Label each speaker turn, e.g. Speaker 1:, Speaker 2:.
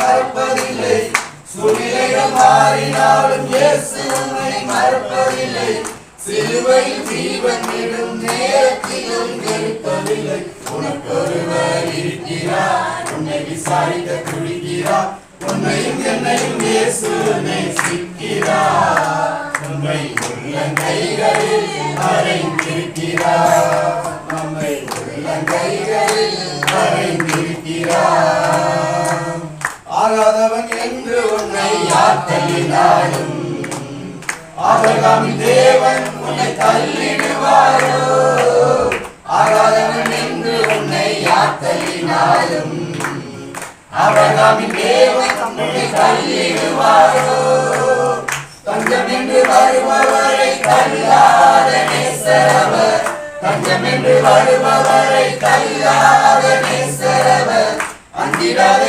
Speaker 1: மறப்பதில்லை. சூழ்நிலைகள் மாறினாலும் இயேசு உன்னை மறப்பதில்லை. சிலுவையில் ஜீவன் விடும் நேரத்திலும் வெறுப்பதில்லை. உனக்கொருவர் இருக்கிறார். உன்னை விசாரிக்க துடிக்கிறார். உன்னையும் என்னையும் இயேசு நேசிக்கிறார். உன்னை உள்ளங்கைகளில் அறைந்திருக்கிறார் நம்மை உள்ளங்கைகளில் அறைந்திருக்கிறார் உன்னை யார் ஆபரகாமின் தேவன் உன்னை தள்ளிடுவாரோ? ஆகாதவன் என்று உன்னை யார் தள்ளினாலும் ஆபரகாமின் தேவன் உன்னை தள்ளிடுவாரோ? தஞ்சம் என்று வருபவரை தள்ளாத நேசரவர். தஞ்சம் என்று வருபவரை தள்ளாத நேசரவர். அந்திடாத